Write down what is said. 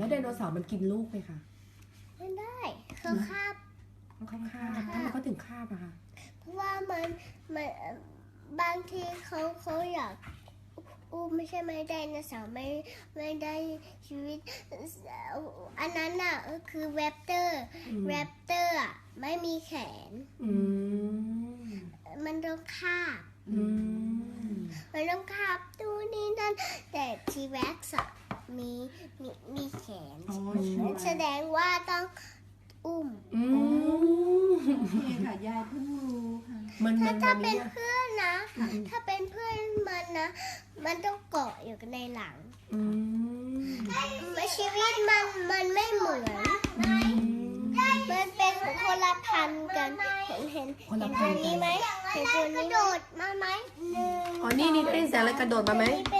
แล้วไดโนเสาร์มันกินลูกไหมคะไม่ได้เขาคาบเขาคาบทำไมเขาถึงคาบอะคะเพราะว่ามันมันบางทีเขาเขาอยากอู้ไม่ใช่ไม่ได้นะสาวไม่ไม่ได้ชีวิต อันนั้นน่ะก็คือแรปเตอร์อืมแรปเตอร์อะไม่มีแขนอืมมันต้องคาบอืมมันต้องคาบดูนี่นั่นแต่ทีแร็กซ์อะ มีมีมีแขน อ๋อใช่แสดงว่าต้องอุ้ม อืมโอเคค่ะยายเพิ่งรู้ค่ะมันมัถ้านถ้ามันเป็นเนี่ยเพื่อนนะ ถ้าเป็นเพื่อนมันนะ มันต้องเกาะอยู่ในหลังอืมชีวิตมันมันไม่เหมือน มันเป็นคนละพันธุ์กัน เห็นเห็นคนละเห็นพัตันวธุ์กันี้นไหมเห็นตัวนี้โดดมาไหมหนึ่งอ๋อนี่นี่ได้ยินเสียงอะไรกระโดดมาไหม นี่เป็น